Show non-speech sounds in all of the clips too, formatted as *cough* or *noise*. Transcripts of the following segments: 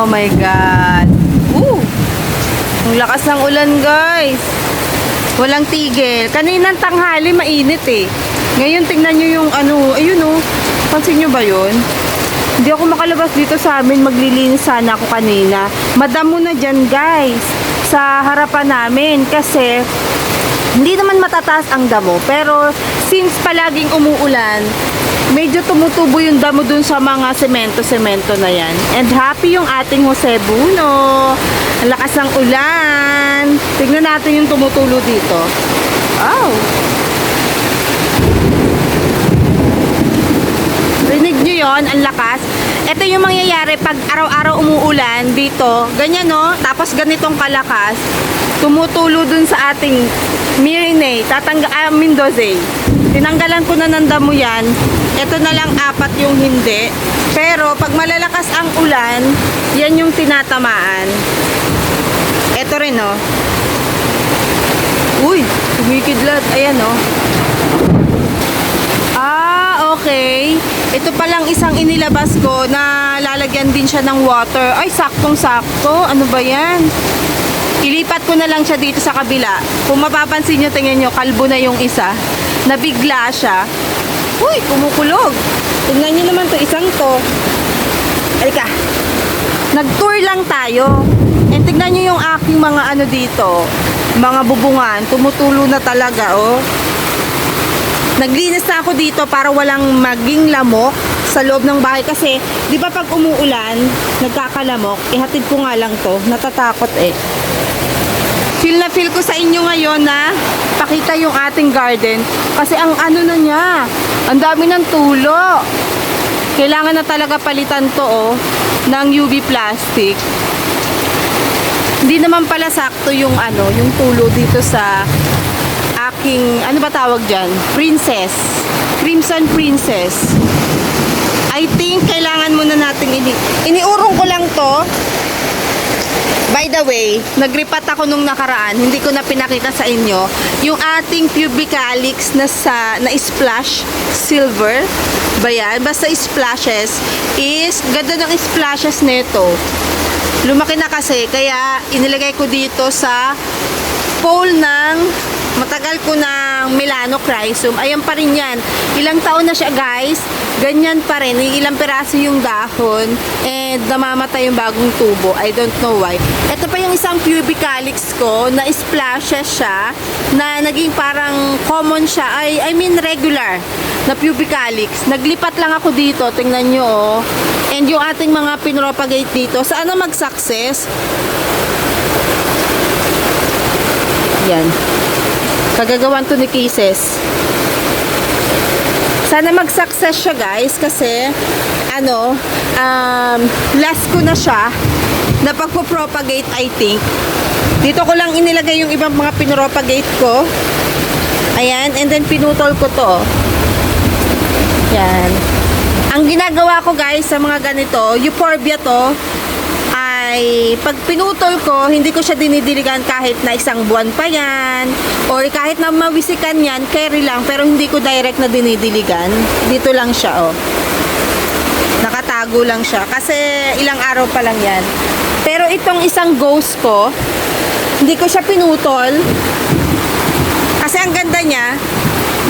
Oh my God. Woo! Ang lakas ng ulan, guys. Walang tigil. Kaninang tanghali, mainit eh. Ngayon, tingnan nyo yung ano, ayun oh. Pansin nyo ba yun? Hindi ako makalabas dito sa amin. Maglilinis sana ako kanina. Madamo na dyan, guys. Sa harapan namin. Kasi, hindi naman matataas ang damo. Pero, since palaging umuulan, medyo tumutubo yung damo dun sa mga semento-semento na yan. And happy yung ating Jose Buno. Ang lakas ng ulan. Tignan natin yung tumutulo dito. Wow! Rinig nyo yon ang lakas. Ito yung mangyayari pag araw-araw umuulan dito. Ganyan no, tapos ganitong kalakas. Tumutulo dun sa ating Mirine, tatangga, ah, Mendoza. Tinanggalan ko na ng damo yan. Ito na lang apat yung hindi. Pero pag malalakas ang ulan, yan yung tinatamaan. Ito rin no. Uy, kumikidlat. Ayan no. Ah, okay. Ito palang isang inilabas ko na lalagyan din siya ng water. Ay, saktong-sakto. Ano ba yan? Ilipat ko na lang siya dito sa kabila. Kung mapapansin nyo, tingnan nyo, kalbo na yung isa. Nabigla siya. Uy, kumukulog. Tingnan nyo naman to isang to. Halika. Nag-tour lang tayo. And tignan nyo yung aking mga ano dito. Mga bubungan. Tumutulo na talaga, oh. Naglinis na ako dito para walang maging lamok sa loob ng bahay kasi 'di ba pag umuulan, nagkakalamok, ihatid ko nga lang 'to, natatakot eh. Feel na feel ko sa inyo ngayon na pakita yung ating garden kasi ang ano na niya, ang dami ng tulo. Kailangan na talaga palitan 'to oh ng UV plastic. Hindi naman pala sakto yung ano, yung tulo dito sa aking, ano ba tawag dyan? Princess. Crimson Princess. I think kailangan muna nating ini iniurong ko lang to. By the way, nagripat ako nung nakaraan, hindi ko na pinakita sa inyo, yung ating pubic calyx na sa na splash silver. Ba yan? Basta splashes is ganda ng splashes nito. Lumaki na kasi kaya inilagay ko dito sa pole ng matagal ko ng Milano Chrysum. Ayan pa rin yan. Ilang taon na siya guys. Ganyan pa rin. Ilang peraso yung dahon. And namamatay yung bagong tubo. I don't know why. Ito pa yung isang pubic calyx ko na splashes siya. Na naging parang common siya. I, I mean regular na pubic calyx. Naglipat lang ako dito. Tingnan nyo oh. And yung ating mga pinropagate dito. Sana mag-success. Yan. Kagagawan to ni Kisses. Sana mag-success siya guys kasi ano, um, last ko na siya na pagpo-propagate I think. Dito ko lang inilagay yung ibang mga pinropagate ko. Ayan, and then pinutol ko to. Yan. Ang ginagawa ko guys sa mga ganito, euphorbia to, ay pag pinutol ko, hindi ko siya dinidiligan kahit na isang buwan pa yan or kahit na mawisikan yan, carry lang pero hindi ko direct na dinidiligan. Dito lang siya oh. Nakatago lang siya kasi ilang araw pa lang yan. Pero itong isang ghost ko, hindi ko siya pinutol kasi ang ganda niya,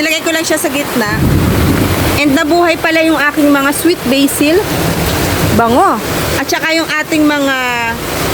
nilagay ko lang siya sa gitna. And nabuhay pala yung aking mga sweet basil. Bango. At saka yung ating mga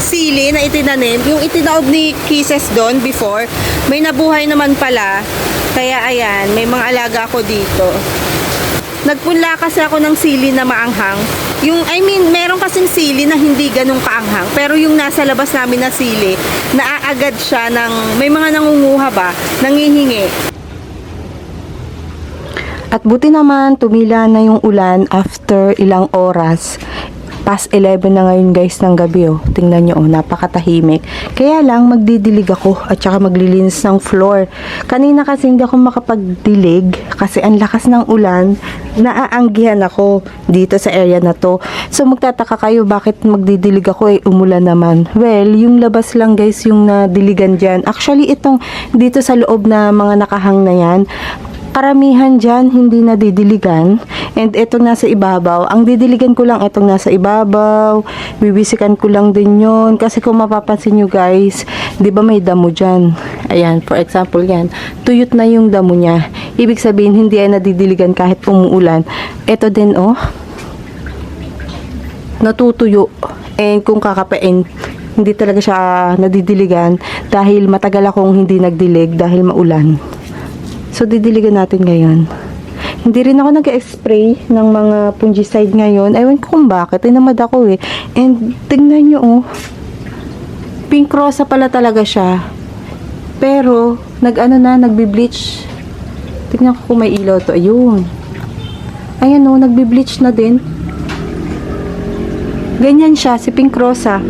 sili na itinanim, yung itinaob ni Kisses doon before, may nabuhay naman pala. Kaya ayan, may mga alaga ako dito. Nagpunla kasi ako ng sili na maanghang. Yung, I mean, meron kasing sili na hindi ganun kaanghang. Pero yung nasa labas namin na sili, naaagad siya ng, may mga nangunguha ba, nangihingi. At buti naman, tumila na yung ulan after ilang oras. Past 11 na ngayon guys ng gabi oh. Tingnan nyo oh, napakatahimik. Kaya lang magdidilig ako at saka maglilinis ng floor. Kanina kasi hindi ako makapagdilig kasi ang lakas ng ulan. Naaanggihan ako dito sa area na to. So magtataka kayo bakit magdidilig ako eh umulan naman. Well, yung labas lang guys yung nadiligan dyan. Actually itong dito sa loob na mga nakahang na yan karamihan dyan hindi nadidiligan. And itong nasa ibabaw, ang didiligan ko lang itong nasa ibabaw. Bibisikan ko lang din yon Kasi kung mapapansin nyo guys, di ba may damo dyan? Ayan, for example yan. Tuyot na yung damo niya. Ibig sabihin, hindi yan nadidiligan kahit umuulan. Ito din oh, natutuyo. And kung kakapain, hindi talaga siya nadidiligan dahil matagal akong hindi nagdilig dahil maulan. So, didiligan natin ngayon. Hindi rin ako nag-spray ng mga fungicide ngayon. Ewan ko kung bakit. Tinamad ako eh. And tingnan nyo oh. Pink rosa pala talaga siya. Pero, nag-ano na, nagbi-bleach. Tingnan ko kung may ilaw to. Ayun. Ayan oh, nagbi-bleach na din. Ganyan siya, si Pink Rosa.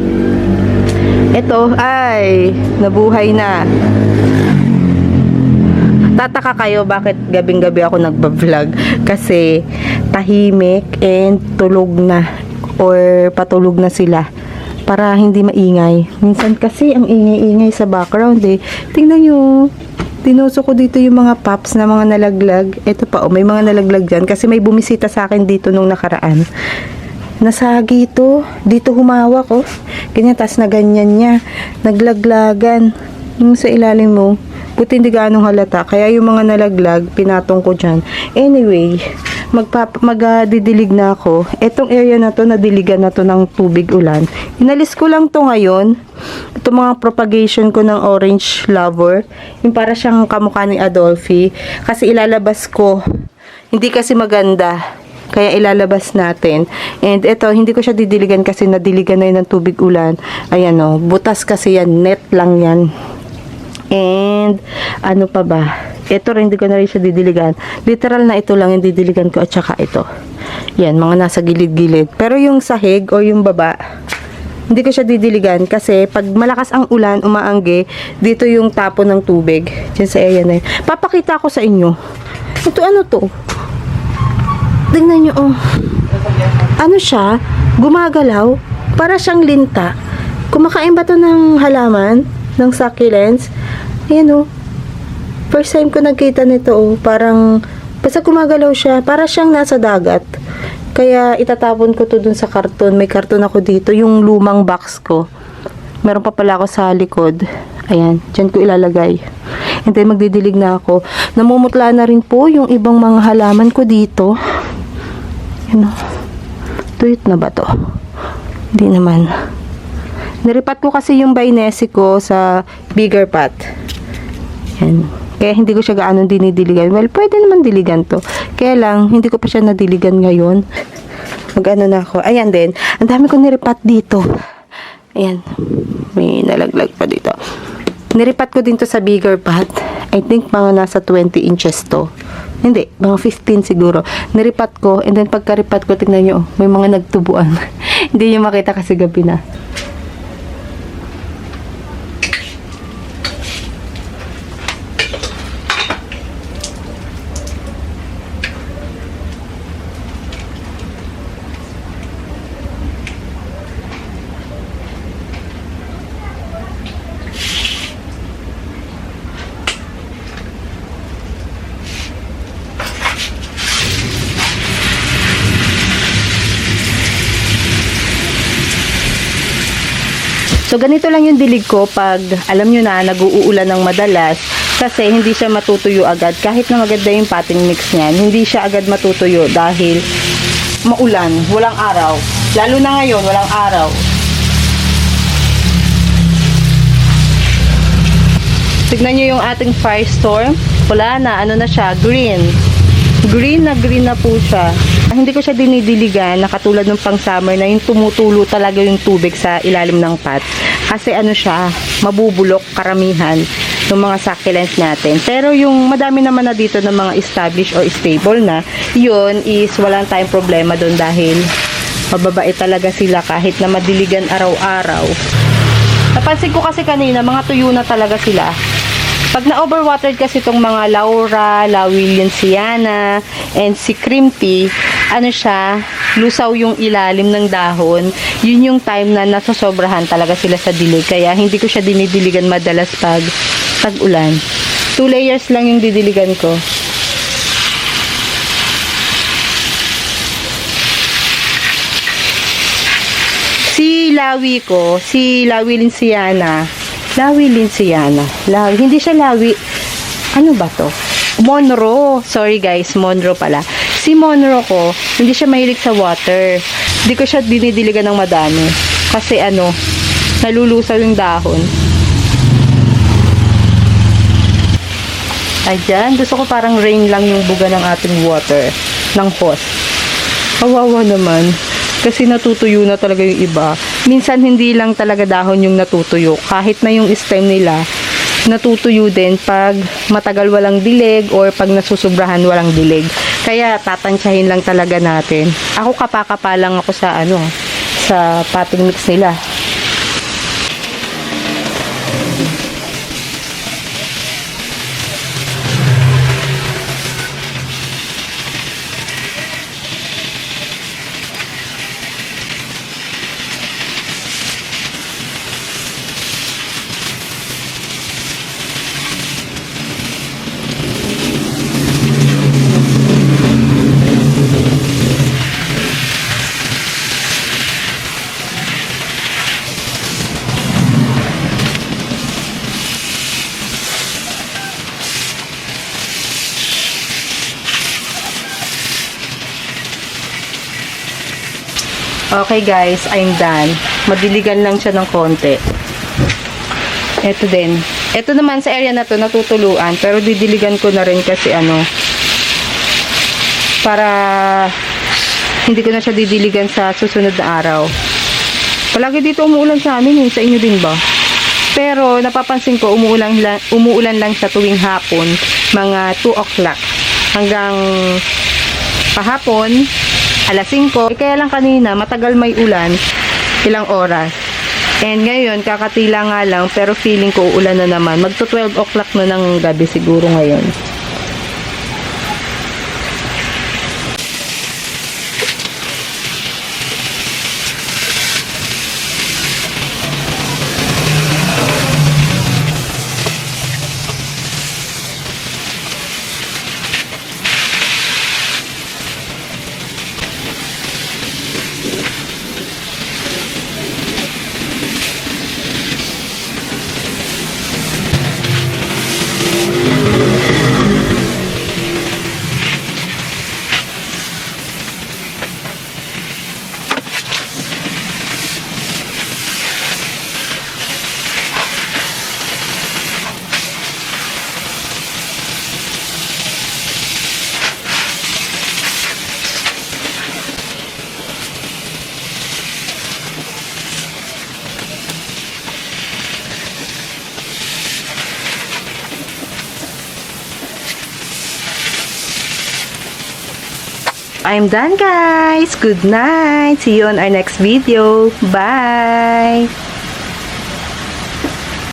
Ito, ay, nabuhay na. Tataka kayo bakit gabing-gabi ako nagba-vlog. Kasi tahimik and tulog na. Or patulog na sila. Para hindi maingay. Minsan kasi ang ingay-ingay sa background eh. Tingnan nyo. Tinuso ko dito yung mga pops na mga nalaglag. Ito pa, oh, may mga nalaglag dyan. Kasi may bumisita sa akin dito nung nakaraan. Nasagi ito. Dito humawak, oh. Ganyan, tas na ganyan niya. Naglaglagan. Yung sa ilalim mo. Buti hindi ganong halata. Kaya yung mga nalaglag, pinatong ko dyan. Anyway, magpap magdidilig na ako. Etong area na to, nadiligan na to ng tubig ulan. Inalis ko lang to ngayon. Ito mga propagation ko ng orange lover. Yung para siyang kamukha ni Adolphi. Kasi ilalabas ko. Hindi kasi maganda. Kaya ilalabas natin. And ito, hindi ko siya didiligan kasi nadiligan na yun ng tubig ulan. Ayan o, butas kasi yan. Net lang yan. And, ano pa ba? Ito rin, hindi ko na rin siya didiligan. Literal na ito lang yung didiligan ko at saka ito. Yan, mga nasa gilid-gilid. Pero yung sahig o yung baba, hindi ko siya didiligan kasi pag malakas ang ulan, umaangge, dito yung tapo ng tubig. Diyan sa area na yun. Papakita ko sa inyo. Ito ano to? Tingnan nyo, oh. Ano siya? Gumagalaw? Para siyang linta. Kumakain ba to ng halaman? Ng succulents? Ayan, oh. First time ko nagkita nito, oh. Parang, basta gumagalaw siya. Para siyang nasa dagat. Kaya itatapon ko to dun sa karton. May karton ako dito. Yung lumang box ko. Meron pa pala ako sa likod. Ayan, dyan ko ilalagay. And then magdidilig na ako. Namumutla na rin po yung ibang mga halaman ko dito. Ano? Tuyot na ba to? Hindi naman. Niripat ko kasi yung bainesi ko sa bigger pot. Yan. Kaya hindi ko siya gaano dinidiligan. Well, pwede naman diligan to. Kaya lang, hindi ko pa siya nadiligan ngayon. Mag-ano na ako. Ayan din. Ang dami ko niripat dito. Ayan. May nalaglag pa dito. Niripat ko din to sa bigger pot. I think mga nasa 20 inches to. Hindi, mga 15 siguro. Niripat ko, and then pagkaripat ko, tignan nyo, may mga nagtubuan. *laughs* Hindi nyo makita kasi gabi na. So, ganito lang yung dilig ko pag alam nyo na nag-uulan ng madalas kasi hindi siya matutuyo agad. Kahit na maganda yung potting mix niyan, hindi siya agad matutuyo dahil maulan, walang araw. Lalo na ngayon, walang araw. Tignan nyo yung ating firestorm. Wala na, ano na siya, green. Green na green na po siya. Hindi ko siya dinidiligan na katulad ng pang summer na yung tumutulo talaga yung tubig sa ilalim ng pot. Kasi ano siya, mabubulok karamihan ng mga succulents natin. Pero yung madami naman na dito ng mga established or stable na, yun is walang tayong problema doon dahil mababait talaga sila kahit na madiligan araw-araw. Napansin ko kasi kanina, mga tuyo na talaga sila. Pag na-overwatered kasi itong mga Laura, La Lawilliansiana, and si Cream Tea, ano siya, lusaw yung ilalim ng dahon. Yun yung time na nasosobrahan talaga sila sa dilig. Kaya hindi ko siya dinidiligan madalas pag tag-ulan. Two layers lang yung didiligan ko. Si Lawi ko, si Lawi Linciana, Lawi Linciana. Lawi, hindi siya Lawi. Ano ba to? Monro. Sorry guys, Monro pala. Si Monro ko, hindi siya mahilig sa water. Hindi ko siya dinidiligan ng madami. Kasi ano, nalulusaw yung dahon. Ayan, gusto ko parang rain lang yung buga ng ating water, ng hose. Kawawa naman. Kasi natutuyo na talaga yung iba. Minsan hindi lang talaga dahon yung natutuyo. Kahit na yung stem nila, natutuyo din pag matagal walang dilig or pag nasusubrahan walang dilig. Kaya tatansyahin lang talaga natin. Ako kapakapa lang ako sa ano, sa potting mix nila. Okay guys, I'm done. Madiligan lang siya ng konti. Ito din. Ito naman sa area na to natutuluan pero didiligan ko na rin kasi ano para hindi ko na siya didiligan sa susunod na araw. Palagi dito umuulan sa amin eh. Sa inyo din ba? Pero napapansin ko umuulan lang, umuulan lang sa tuwing hapon mga 2 o'clock hanggang pahapon alas 5. Eh, kaya lang kanina, matagal may ulan, ilang oras. And ngayon, kakatila nga lang, pero feeling ko uulan na naman. Magto 12 o'clock na ng gabi siguro ngayon. I'm done guys. Good night. See you on our next video. Bye.